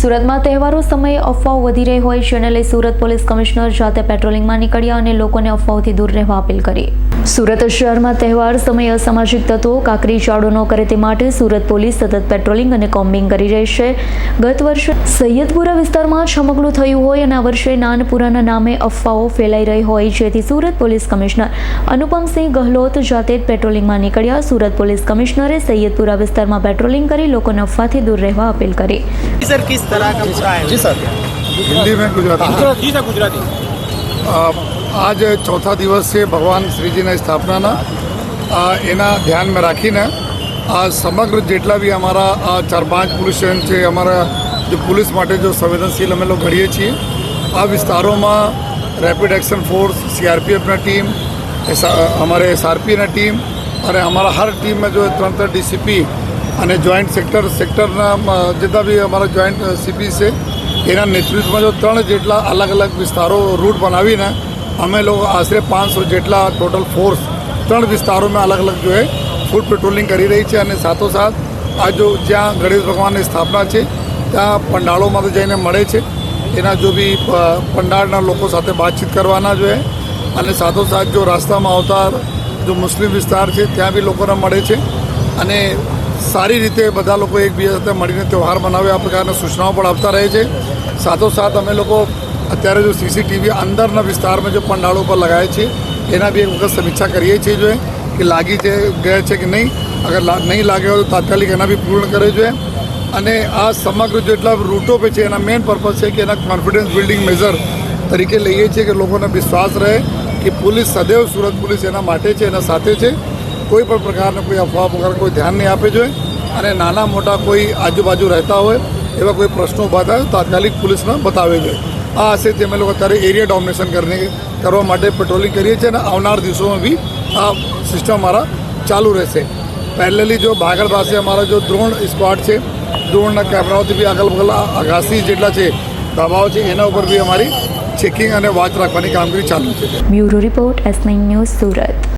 સુરતમાં તહેવારો સમયે અફવાઓ વધી રહી હોય જેને લઈ સુરત પોલીસ કમિશનર જાતે પેટ્રોલિંગમાં નીકળ્યા અને લોકોને અફવાઓથી દૂર રહેવા અપીલ કરી. સુરત શહેરમાં તહેવાર સમયે અસામાજિક તત્વો, કાકરી ચાળો ન કરે તે માટે સુરત પોલીસ સતત પેટ્રોલિંગ અને કોમ્બિંગ કરી રહી છે. ગત વર્ષે સૈયદપુરા વિસ્તારમાં છમકડું થયું હોય અને આ વર્ષે નાનપુરાના નામે અફવાઓ ફેલાઈ રહી હોય જેથી સુરત પોલીસ કમિશનર અનુપમસિંહ ગહલોત જાતે જ પેટ્રોલિંગમાં નીકળ્યા. સુરત પોલીસ કમિશનરે સૈયદપુરા વિસ્તારમાં પેટ્રોલિંગ કરી લોકોને અફવાથી દૂર રહેવા અપીલ કરી. किस तरह का पूरा है जी सर हिंदी में गुजराती जी सर गुजराती અ, આજ ચોથા દિવસ છે ભગવાન શ્રીજીના સ્થાપનાના અ, એના ધ્યાનમાં રાખીને આ સમગ્ર જેટલા બી અમારા આ ચાર પાંચ પોલીસ સ્ટેશન છે અમારા જે પોલીસ માટે જો સંવેદનશીલ અમે લોકો ઘડીએ છીએ આ વિસ્તારોમાં રેપિડ એક્શન ફોર્સ સીઆરપીએફના ટીમ એસ- અમારે એસઆરપીના ટીમ અને અમારા હર ટીમ में जो है ત્રણ ત્રણ ડીસીપી અને જોઈન્ટ સેક્ટર, સેક્ટરના જેટલા બી અમારા જોઈન્ટ સીપી છે, એના નેતૃત્વમાં જો ત્રણ જેટલા અલગ અલગ વિસ્તારો રૂટ બનાવીને અમે લોકો આશરે પાંચસો જેટલા ટોટલ ફોર્સ, ત્રણ વિસ્તારોમાં અલગ અલગ જો ફૂડ પેટ્રોલિંગ કરી રહી છે અને સાથોસાથ આ જો જ્યાં ગણેશ ભગવાનની સ્થાપના છે, ત્યાં પંડાળોમાં તો જઈને મળે છે. એના જો બી પંડાળના લોકો સાથે વાતચીત કરવાના જોઈએ અને સાથોસાથ જો રસ્તામાં આવતા જો મુસ્લિમ વિસ્તાર છે, ત્યાં બી લોકોને મળે છે. અને સારી રીતે બધા લોકો એકબીજા સાથે મળીને તહેવાર મનાવે, આ પ્રકારના સૂચનાઓ પણ આપતા રહે છે. સાથોસાથ અમે લોકો અત્યારે જો સીસીટીવી અંદરના વિસ્તારમાં જો પંડાળો પર લગાવે છે, એના બી એક વખત સમીક્ષા કરીએ છીએ જોઈએ કે લાગી છે, ગયા છે કે નહીં. અગર નહીં લાગ્યો હોય તો તાત્કાલિક એના બી પૂર્ણ કરે જોઈએ. અને આ સમગ્ર જેટલા રૂટો પે છે, એના મેઇન પર્પઝ છે કે એના કોન્ફિડન્સ બિલ્ડિંગ મેઝર તરીકે લઈએ છીએ કે લોકોને વિશ્વાસ રહે કે પોલીસ સદૈવ સુરત પોલીસ એના માટે છે, એના સાથે છે. કોઈ પણ પ્રકારના કોઈ અફવા વગર કોઈ ધ્યાન નહીં આપે જોઈએ. અને નાના મોટા કોઈ આજુબાજુ રહેતા હોય, એવા કોઈ પ્રશ્નો ઊભા થાય તાત્કાલિક પોલીસને બતાવે છે આ આશયથી અમે લોકો અત્યારે એરિયા ડોમિનેશન કરીને કરવા માટે પેટ્રોલિંગ કરીએ છીએ અને આવનાર દિવસોમાં બી આ સિસ્ટમ અમારા ચાલુ રહેશે. પહેલેલી જો ભાગળ પાસે અમારા જો દ્રોણ સ્ક્વોડ છે દ્રોણના કેમેરાઓથી બી આગળ બગલ અગાસી જેટલા છે, દબાવ છે, એના ઉપર બી અમારી ચેકિંગ અને વાચ રાખવાની કામગીરી ચાલુ છે. Bureau report S news Surat.